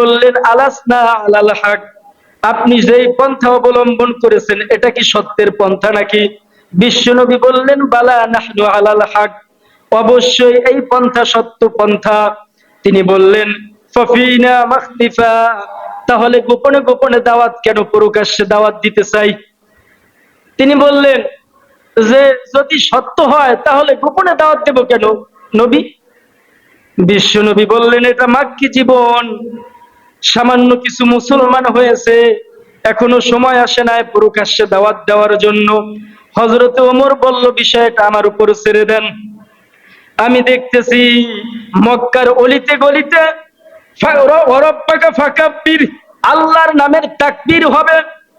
বললেন, আলাসনা আলাল হক। আপনি যেই পন্থা অবলম্বন করেছেন, এটা কি সত্যের পন্থা নাকি? বিশ্বনবী বললেন, বালা নাহনু আলাল হক। অবশ্যই এই পন্থা সত্য পন্থা। তিনি বললেন, ফফিনা মাখতিফা। তাহলে গোপনে গোপনে দাওয়াত কেন প্রকাশ্যে দাওয়াত দিতে চাই? তিনি বললেন, যে যদি সত্য হয়, তাহলে গোপনে দাওয়াত দেব কেন নবী? বিশ্ব নবী বললেন, এটা মাক্কি জীবন। সামান্য কিছু মুসলমান হয়েছে। এখনও সময় আসে নাই প্রকাশ্যে দাওয়াত দেওয়ার জন্য। হজরতে ওমর বলল, বিষয়টা আমার উপর ছেড়ে দেন। আমি দেখতেছি মক্কার অলিতে গলিতে আল্লাহর নামের তাকবীর হবে।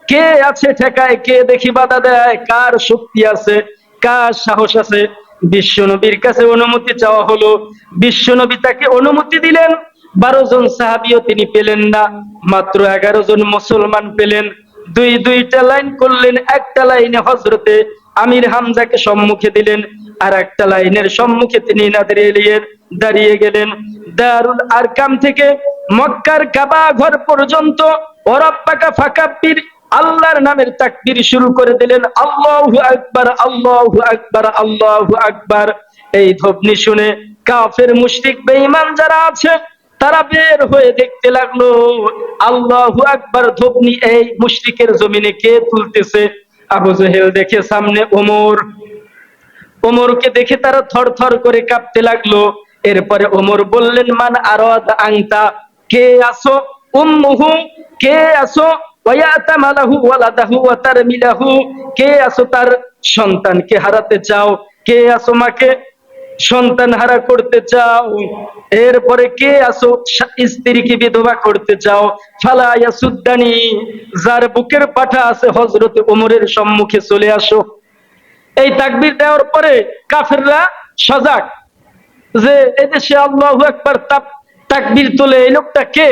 কে আছে ঠেকায়, কে দেখি বাধা দেয়, কার শক্তি আছে, কার সাহস আছে? বিশ্বনবীর কাছে অনুমতি চাওয়া হলো। বিশ্বনবী তাকে অনুমতি দিলেন। বারো জন সাহাবিও তিনি পেলেন না, মাত্র এগারো জন মুসলমান পেলেন। দুই দুইটা লাইন করলেন, একটা লাইনে হজরতে আমির হামজাকে সম্মুখে দিলেন, আর একটা লাইনের সম্মুখে তিনি নাদের এলিয়ে দাঁড়িয়ে গেলেন। দারুল আরকাম থেকে মক্কার কাবা ঘর পর্যন্ত ওরাপ্পাকা ফাকাব্বির আল্লাহর নামের তাকবীর শুরু করে দিলেন। আল্লাহু আকবার আল্লাহু আকবার আল্লাহু আকবার। এই ধ্বনি শুনে কাফের, মুশরিক, বেঈমান যারা আছে তারা বের হয়ে দেখতে লাগল, আল্লাহ আকবার ধ্বনি এই মুশরিকের জমিনে কে তুলতেছে? আবু জেহেল দেখে সামনে ওমর। ওমরকে দেখে তারা থর থর করে কাঁপতে লাগল। এরপরে ওমর বললেন, মান আরাদ আংতা কে আসো উম্মুহু? কে আসো ওয়ায়াতামালাহু ওয়ালাদাহু ওয়া তারমিলাহু? কে আসো তার সন্তানকে হারাতে চাও? কে আসো মাকে? সন্তান হারা করতে চাও? এরপরে কে আসো স্ত্রীকে বিধবা করতে চাও? ফালা যার বুকের পাঠা আছে হযরত ওমরের সম্মুখে চলে আসো। এই তাকবির দেওয়ার পরে কাফেররা সজাগ যে এদেশে আল্লাহু একবার তাকবির তোলে এই লোকটা কে?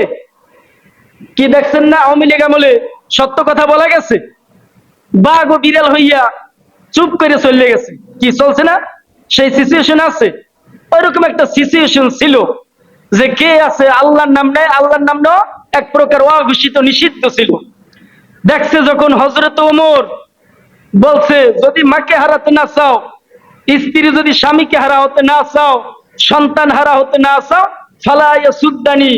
কি দেখছেন না? আওয়ামী লীগ আমলে সত্য কথা বলা গেছে? বাঘ ও বিড়াল হইয়া চুপ করে চলে গেছে। কি চলছে না? সেই সিচুয়েশন আছে। ওইরকম একটা সিচুয়েশন ছিল যে কে আছে আল্লাহর নাম নেয়, আল্লাহর নাম নেওয়া এক প্রকার অঘোষিত, নিষিদ্ধ ছিল। দেখছে যখন হজরত ওমর বলছে, যদি মাকে হারাতে না চাও, স্ত্রী যদি স্বামীকে হারা হতে না চাও, সন্তান হারা হতে না চাও ফালাইয়া সুদ্দানি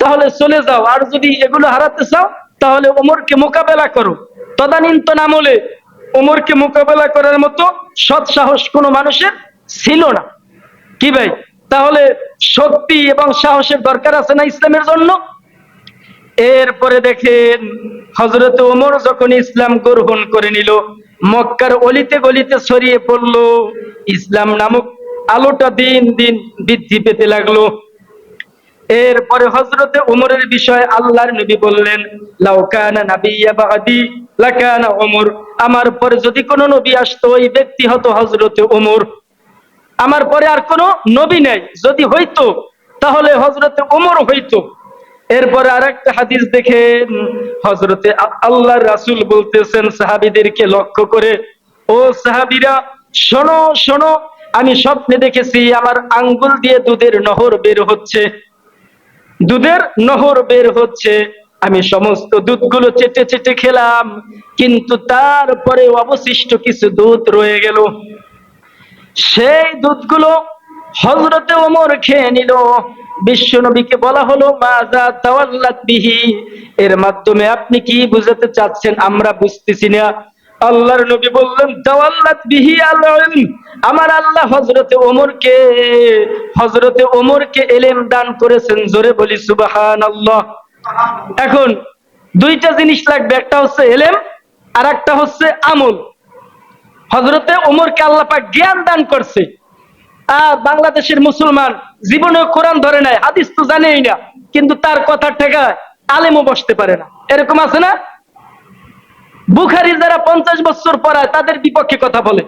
তাহলে চলে যাও। আর যদি এগুলো হারাতে চাও, তাহলে ওমরকে মোকাবেলা করো। তদানীন্তন আমলে ওমরকে মোকাবেলা করার মতো সৎ সাহস কোনো মানুষের ছিল না। কি ভাই? তাহলে শক্তি এবং সাহসের দরকার আছে না ইসলামের জন্য? এরপরে দেখেন হজরত ওমর যখন ইসলাম গ্রহণ করে নিল, মক্কার অলিতে গলিতে ছড়িয়ে পড়ল, ইসলাম নামক আলোটা দিন দিন বৃদ্ধি পেতে লাগল। এরপরে হজরতে উমরের বিষয়ে আল্লাহর নবী বললেন লাউকানা নাবিয়্যা বাদি, লাকানা ওমর। আমার পরে যদি কোনো নবী আসতো, ওই ব্যক্তি হতো হজরতে ওমর। আমার পরে আর কোনো নবী নেই। যদি হইতো, তাহলে হজরতে ওমর হইতো। এরপরে আরেকটা হাদিস দেখেন। হজরতে আল্লাহ রাসূল বলতেছেন সাহাবীদেরকে লক্ষ্য করে, ও সাহাবিরা, শোনো শোনো, আমি স্বপ্নে দেখেছি আমার আঙ্গুল দিয়ে দুধের নহর বের হচ্ছে। দুধের নহর বের হচ্ছে। আমি সমস্ত দুধগুলো চেটে চেটে খেলাম, কিন্তু তারপরে অবশিষ্ট কিছু দুধ রয়ে গেল। সেই দুধগুলো হজরতে ওমর খেয়ে নিল। বিশ্ব নবীকে বলা হলো মাজা তাওয়াল্লাত বিহি। এর মাধ্যমে আপনি কি বুঝাতে চাচ্ছেন? আমরা বুঝতেছি না। আল্লাহর নবী বললেন, তাওয়াল্লাত বিহি আল। আমার আল্লাহ হজরতে ওমরকে হজরতে ওমরকে এলেম দান করেছেন। জোরে বলি, সুবহানাল্লাহ। এখন দুইটা জিনিস লাগবে, একটা হচ্ছে এলেম আর একটা হচ্ছে আমল। হজরতে ওমরকে আল্লাহ পাক জ্ঞান দান করছে। আর বাংলাদেশের মুসলমান জীবনে কোরআন ধরে নাই হাদিস তো জানেই না, কিন্তু তার কথা ঠেকায় আলেমও বসতে পারে না। এরকম আছে না? বুখারি যারা পঞ্চাশ বছর পড়ায় তাদের বিপক্ষে কথা বলে।